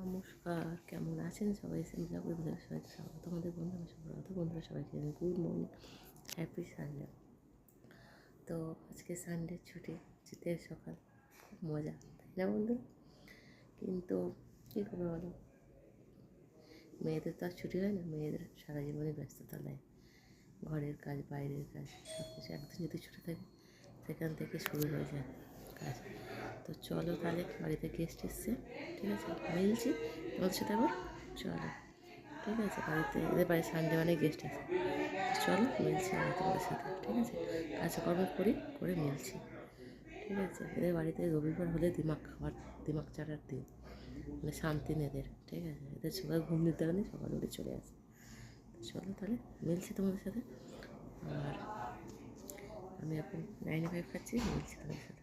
নমস্কার, কেমন আছেন সবাই? সিমলা বন্ধুরা সবাই স্বাগত। তোমাদের বন্ধুরা সুব্রত বন্ধুরা সবাইকে গুড মর্নিং, হ্যাপি সানডে। তো আজকে সানডে ছুটি শীতের সকাল, খুব মজা, তাই না বন্ধু? কিন্তু কী করবে বলো? মেয়েদের তো আর ছুটি হয় না, মেয়েদের সারা জীবনে ব্যস্ততা নেয় ঘরের কাজ, বাইরের কাজ সব কিছু একদিন যদি ছুটি থাকে, সেখান থেকে শুরু হয়ে যায়। কাজ তো চলো তাহলে বাড়িতে গেস্ট এসছে, ঠিক আছে? মিলছি তোমাদের সাথে আবার চলো, ঠিক আছে? বাড়িতে, এদের বাড়ি সানডে মানে গেস্ট আছে। চলো, মিলছি আমি তোমাদের সাথে, ঠিক আছে? কাজকর্ম করি, করে মিলছি, ঠিক আছে? এদের বাড়িতে রবিবার হলে দিমাগ খাবার, দিমাগ চাটার দিন মানে শান্তি নেদের ঠিক আছে? এদের সবাই ঘুম দিতে গেলে সকাল উঠে চলে আসে। চলো তাহলে, মিলছি তোমাদের সাথে। আর আমি এখন নাইনটি ফাইভ খাচ্ছি, মিলছি তোমাদের সাথে।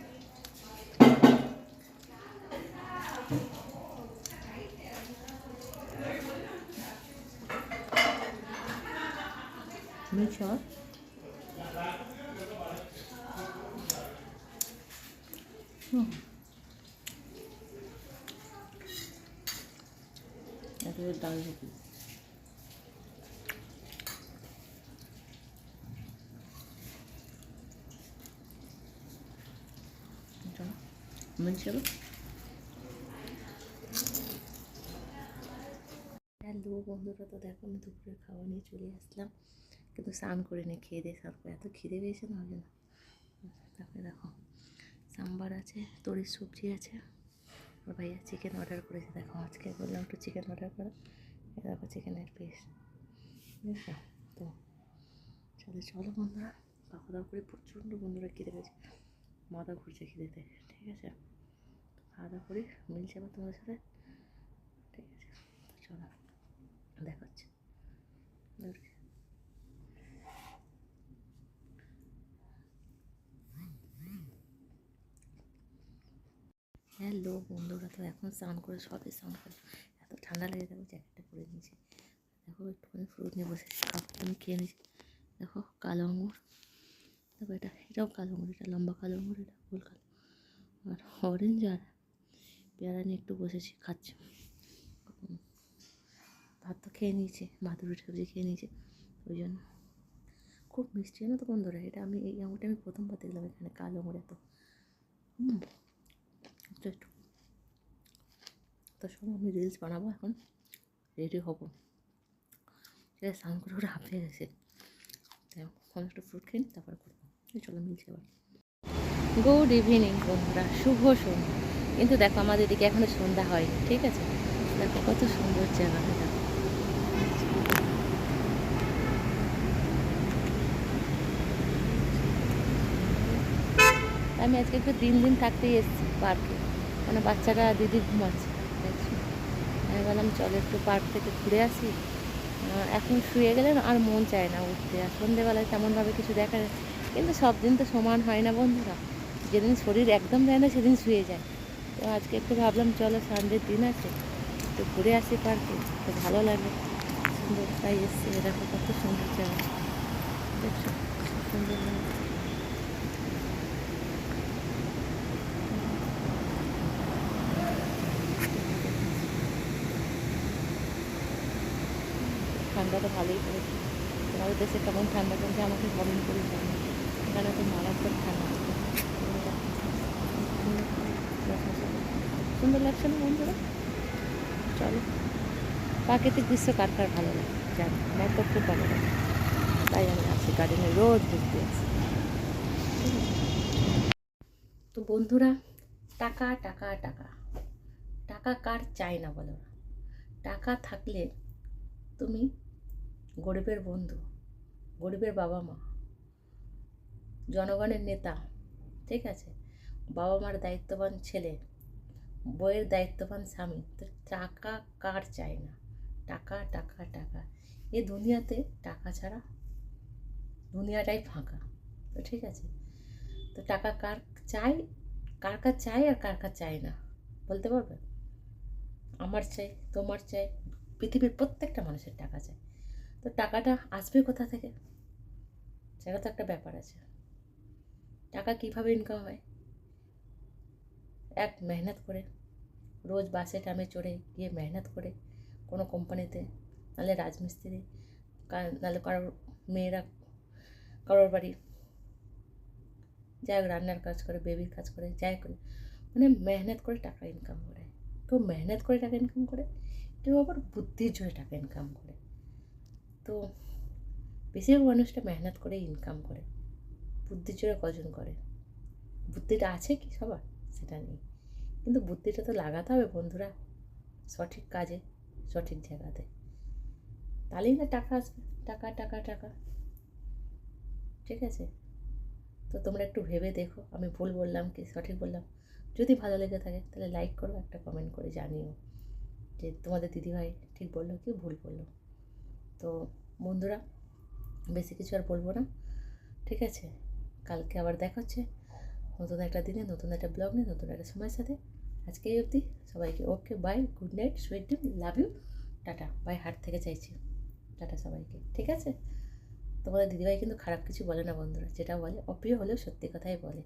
Make sure. Hmm. That is a dull looking. Munchalo. বন্ধুরা, তো দেখো আমি দুপুরের খাওয়া নিয়ে চলে আসলাম। কিন্তু স্নান করে নিয়ে খেয়ে দিয়ে স্নান করে এত খিদে পেয়েছে না না। তারপরে দেখো, সাম্বার আছে, তরির সবজি আছে, আর ভাইয়া চিকেন অর্ডার করেছে। দেখো, আজকে বললাম একটু চিকেন অর্ডার করো। দেখো চিকেনের পিস বুঝেছ? তো চলো চলো বন্ধুরা, খাওয়া দাওয়া করে প্রচণ্ড বন্ধুরা খিদে পেয়েছে। মাথা ঘুরছে খিদেতে, ঠিক আছে? খাওয়া দাওয়া করি, মিলছে আবার তোমাদের সাথে ঠিক আছে তো চলো দেখাচ্ছে হ্যালো বন্ধুরা, তো এখন স্নান করে সবে স্নান করে। এত ঠান্ডা লেগে দেখো জ্যাকেটটা পরে নিয়েছি। দেখো, একটুখানি ফ্রুট নিয়ে বসে আমি খেয়ে নিয়েছি। দেখো, কালো আঙুর দেখো এটা, এটাও কালো আঙুর এটা লম্বা কালো আঙুর এটা গোল কালো। আর অরেঞ্জ আর পেয়ারা নিয়ে একটু বসেছি, খাচ্ছি। ভাত তো খেয়ে নিয়েছি ভাত রুটি সবজি খেয়ে নিয়েছি, ওই জন্য। খুব মিষ্টি না তো বন্ধুরা, এটা আমি, এই আঙুরটা আমি প্রথমবার দেখলাম এখানে, কালো আঙুর এত। একটু একটু। তো আমি রিলস বানাবো এখন। রেডি হব। আছে, স্নান করে ওরা হাঁপিয়ে গেছে। তাই এখন একটু ফ্রুট খেয়ে তারপরে করব। চলো মিলছে এবার গুড ইভিনিং বন্ধুরা, শুভ সন্ধ্যা। কিন্তু দেখো, আমাদের এদিকে এখনও সন্ধ্যা হয়নি, ঠিক আছে? দেখো, কত সুন্দর জায়গাটা দেখো আমি আজকে একটু দিন দিন থাকতেই এসেছি পার্কে। মানে বাচ্চারা দিদি ঘুমাচ্ছে। আমি বললাম, চলো একটু পার্ক থেকে ঘুরে আসি। এখন শুয়ে গেলে আর মন চায় না উঠতে। আর সন্ধেবেলায় তেমনভাবে কিছু দেখা যায় কিন্তু সব দিন তো সমান হয় না বন্ধুরা। যেদিন শরীর একদম যায় না, সেদিন শুয়ে যায়। তো আজকে একটু ভাবলাম, চলো সানডের দিন আছে, একটু ঘুরে আসি পার্কে। তো ভালো লাগে। সুন্দর তাই এসছি। এ দেখো কত সুন্দর জায়গা। দেখছ? সুন্দর লাগে ঠান্ডা তো ভালোই পড়েছে। তোমাদের দেশে কেমন ঠান্ডা পড়ছে আমাকে কমেন্ট করে জানো এখানে তো মারাত্মক ঠান্ডা। সুন্দর লাগছে না বন্ধুরা? চলো। প্রাকৃতিক দৃশ্য কার কার ভালো লাগে? জানি আমার তো খুব ভালো লাগে তাই আমি আসি গার্ডেনে রোজ ঘুরতে আসি তো বন্ধুরা, টাকা টাকা টাকা। টাকা কার চায় না বলো টাকা থাকলে তুমি গরিবের বন্ধু, গরিবের বাবা মা, জনগণের নেতা, ঠিক আছে? বাবা মার দায়িত্ববান ছেলে, বইয়ের দায়িত্ববান স্বামী, তো টাকা কার চাই না? টাকা টাকা টাকা। এ দুনিয়াতে টাকা ছাড়া দুনিয়াটাই ফাঁকা, তো ঠিক আছে? তো টাকা কার চাই কার কার চাই আর কার কার চাই না, বলতে পারবে? আমার চাই, তোমার চাই, পৃথিবীর প্রত্যেকটা মানুষের টাকা চাই তো টাকাটা আসবে কোথা থেকে? সেটা তো একটা ব্যাপার আছে। টাকা কীভাবে ইনকাম হয়? এক, মেহনত করে। রোজ বাসে টামে চড়ে গিয়ে মেহনত করে কোনো কোম্পানিতে, নাহলে রাজমিস্ত্রি নাহলে কারোর মেয়েরা, কারোর বাড়ি। যাই হোক, রান্নার কাজ করে, বেবির কাজ করে, যাই করে। মানে মেহনত করে টাকা ইনকাম করে। কেউ মেহনত করে টাকা ইনকাম করে, কেউ আবার বুদ্ধির জোরে টাকা ইনকাম করে। তো বেশিরভাগ মানুষটা মেহনত করে ইনকাম করে। বুদ্ধির জোরে কজন করে? বুদ্ধিটা আছে কি সবার? সেটা নেই। কিন্তু বুদ্ধিটা তো লাগাতে হবে বন্ধুরা। সঠিক কাজে, সঠিক জায়গাতে। তাহলেই না টাকা আসবে। টাকা টাকা টাকা। ঠিক আছে? তো তোমরা একটু ভেবে দেখো। আমি ভুল বললাম কি? সঠিক বললাম। যদি ভালো লেগে থাকে, তাহলে লাইক করো, একটা কমেন্ট করে জানিও। যে তোমাদের দিদিভাই ঠিক বলল কি ভুল বলল। তো বন্ধুরা, বেশি কিছু আর বলব না। ঠিক আছে? কালকে আবার দেখা হচ্ছে। নতুন একটা দিনে, নতুন একটা ব্লগ নিয়ে, নতুন একটা সময়ের সাথে। আজকে এই অবধি। সবাইকে okay bye good night sweet dream love you tata. Bye heart থেকে চাইছি। টাটা সবাইকে। ঠিক আছে? তোমাদের দিদিভাই কিন্তু খারাপ কিছু বলে না বন্ধুরা। যেটা বলে, অপ্রিয় হলেও সত্যি কথাই বলে।